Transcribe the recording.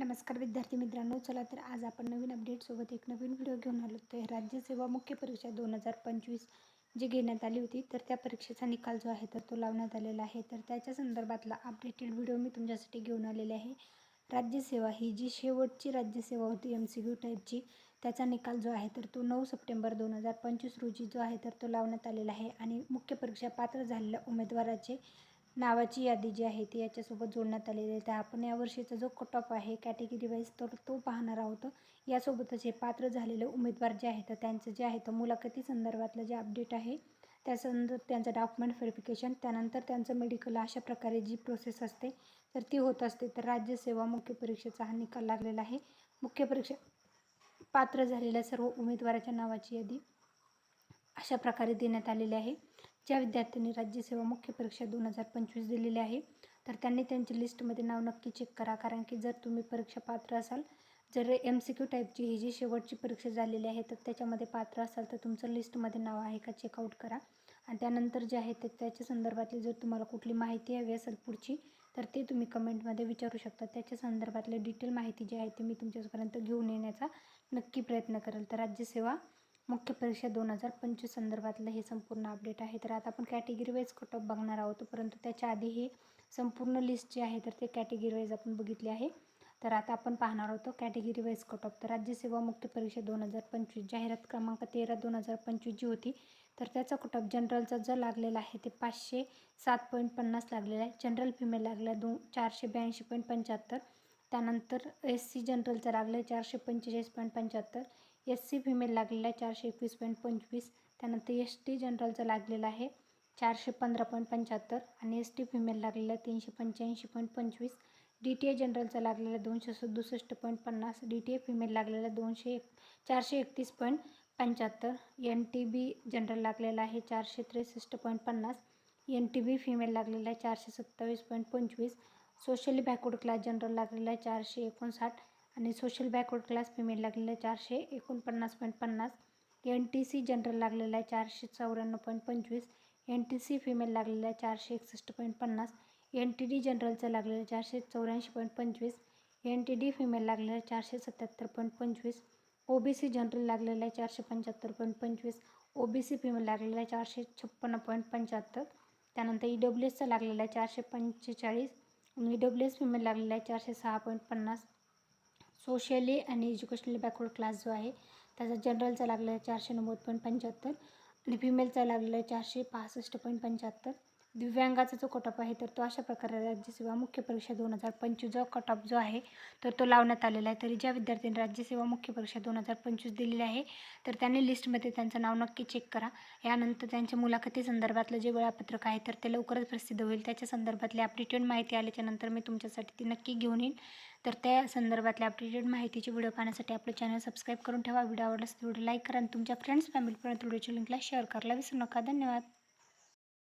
नमस्कार विद्यार्थी मित्रांनो चला तर आज आपण नवीन अपडेटसोबत एक नवीन व्हिडिओ घेऊन आलो. तर राज्यसेवा मुख्य परीक्षा दोन हजार पंचवीस जी घेण्यात आली होती तर त्या परीक्षेचा निकाल जो आहे तर तो लावण्यात आलेला आहे. तर त्याच्या संदर्भातला अपडेटेड व्हिडिओ मी तुमच्यासाठी घेऊन आलेले आहे. राज्यसेवा ही जी शेवटची राज्यसेवा होती एम सी क्यू टाईपची त्याचा निकाल जो आहे तर तो नऊ सप्टेंबर दोन हजार पंचवीस रोजी जो आहे तर तो लावण्यात आलेला आहे. आणि मुख्य परीक्षा पात्र झालेल्या उमेदवाराचे नावाची यादी जी आहे ती याच्यासोबत जोडण्यात आलेली आहे. तर आपण यावर्षीचा जो कट ऑफ आहे कॅटेगरी वाईज तर तो पाहणार आहोत. यासोबतच हे पात्र झालेले उमेदवार जे आहेत त्यांचं जे आहे तर मुलाखती संदर्भातलं जे अपडेट आहे त्या संदर्भ त्यांचं डॉक्युमेंट व्हेरिफिकेशन त्यानंतर त्यांचं मेडिकल अशा प्रकारे जी प्रोसेस असते तर ती होत असते. तर राज्यसेवा मुख्य परीक्षेचा हा निकाल लागलेला आहे. मुख्य परीक्षा पात्र झालेल्या सर्व उमेदवाराच्या नावाची यादी अशा प्रकारे देण्यात आलेली आहे. ज्या विद्यार्थ्यांनी राज्यसेवा मुख्य परीक्षा दोन हजार पंचवीस दिलेली आहे तर त्यांनी त्यांच्या लिस्टमध्ये नाव नक्की चेक करा. कारण की जर तुम्ही परीक्षा पात्र असाल जर एम सी क्यू टाईपची ही जी शेवटची परीक्षा झालेली आहे तर त्याच्यामध्ये पात्र असाल तर तुमचं लिस्टमध्ये नाव आहे का चेकआउट करा. आणि त्यानंतर जे आहे ते त्याच्या संदर्भातली जर तुम्हाला कुठली माहिती हवी असेल पुढची तर ते तुम्ही कमेंटमध्ये विचारू शकता. त्याच्या संदर्भातले डिटेल माहिती जी आहे ती मी तुमच्यापर्यंत घेऊन येण्याचा नक्की प्रयत्न करेल. तर राज्यसेवा मुख्य परीक्षा दोन हजार पंचवीस संदर्भातलं हे संपूर्ण अपडेट आहे. तर आता आपण कॅटेगरी वाईज कट ऑफ बघणार आहोत? परंतु त्याच्या आधी हे संपूर्ण लिस्ट जे आहे तर ते कॅटेगरी वाईज आपण बघितले आहे. तर आता आपण पाहणार आहोत कॅटेगरी वाईज कट ऑफ तर राज्यसेवा मुख्य परीक्षा दोन हजार पंचवीस जाहिरात क्रमांक तेरा दोन हजार पंचवीस जी होती. तर त्याचा कट ऑफ जनरलचा जो लागलेला आहे ते पाचशे सात पॉईंट पन्नास लागलेला आहे. जनरल फिमेल लागलेला दोन चारशे ब्याऐंशी पॉईंट पंच्याहत्तर. त्यानंतर एस सी जनरलचा लागलं आहे चारशे पंचेचाळीस पॉईंट पंच्याहत्तर एस सी फिमेल लागलेला आहे चारशे एकवीस पॉईंट पंचवीस त्यानंतर एस टी जनरलचा लागलेला आहे चारशे पंधरा पॉईंट पंच्याहत्तर आणि एस टी फिमेल लागलेला आहे तीनशे पंच्याऐंशी पॉईंट पंचवीस डी टी ए जनरलचा लागलेला आहे दोनशे सदुसष्ट पॉईंट पन्नास डी टी ए फिमेल लागलेला आहे दोनशे एक चारशे एकतीस पॉईंट पंच्याहत्तर एन टी बी जनरल लागलेला आहे चारशे त्रेसष्ट पॉईंट पन्नास एन टी बी फिमेल लागलेला आहे चारशे सत्तावीस पॉईंट पंचवीस सोशली बॅकवर्ड क्लास जनरल लागलेला आहे चारशे एकोणसाठ आणि सोशल बॅकवर्ड क्लास फिमेल लागलेला आहे चारशे एकोणपन्नास पॉईंट पन्नास. एन टी सी जनरल लागलेला आहे चारशे चौऱ्याण्णव पॉईंट पंचवीस. एन टी सी फिमेल लागलेला आहे चारशे एकसष्ट पॉईंट पन्नास. एन टी डी जनरलचा लागलेला आहे चारशे चौऱ्याऐंशी पॉईंट पंचवीस. एन टी डी फिमेल लागलेला आहे चारशे सत्याहत्तर पॉईंट पंचवीस. ओ बी सी जनरल लागलेलं आहे चारशे पंच्याहत्तर पॉईंट पंचवीस. ओ बी सी फिमेल लागलेला आहे चारशे छप्पन्न पॉईंट पंच्याहत्तर. त्यानंतर ई डब्ल्यू एसचा लागलेला आहे चारशे पंचेचाळीस. आणि डब्ल्यू एस फिमेल लागलेला आहे चारशे सहा पॉईंट पन्नास. सोशली आणि एज्युकेशनली बॅकवर्ड क्लास जो आहे त्याचा जनरलचा लागलेला आहे चारशे नव्वद पॉईंट पंच्याहत्तर. आणि फिमेलचा लागलेला आहे चारशे पासष्ट पॉईंट पंच्याहत्तर. दिव्यांगाचा जो कट ऑफ आहे तर तो अशा प्रकारे राज्यसेवा मुख्य परीक्षा दोन हजार पंचवीस जो कट ऑफ जो आहे तर तो लावण्यात आलेला आहे. तरी ज्या विद्यार्थ्यांनी राज्यसेवा मुख्य परीक्षा दोन हजार पंचवीस दिलेली आहे तर त्यांनी लिस्टमध्ये त्यांचं नाव नक्की चेक करा. यानंतर त्यांच्या मुलाखती संदर्भातलं जे वेळापत्रक आहे तर ते लवकरच प्रसिद्ध होईल. त्याच्या संदर्भातली अपडेटेड माहिती आल्याच्यानंतर मी तुमच्यासाठी ती नक्की घेऊन येईन. तर त्या संदर्भातल्या अपडेटेड माहितीची व्हिडिओ पाहण्यासाठी आपलं चॅनल सबस्क्राईब करून ठेवा. व्हिडिओ आवडल्यास व्हिडिओ लाईक करा आणि तुमच्या फ्रेंड्स फॅमिलीपर्यंत व्हिडिओच्या लिंकला शेअर करायला विसरू नका. धन्यवाद.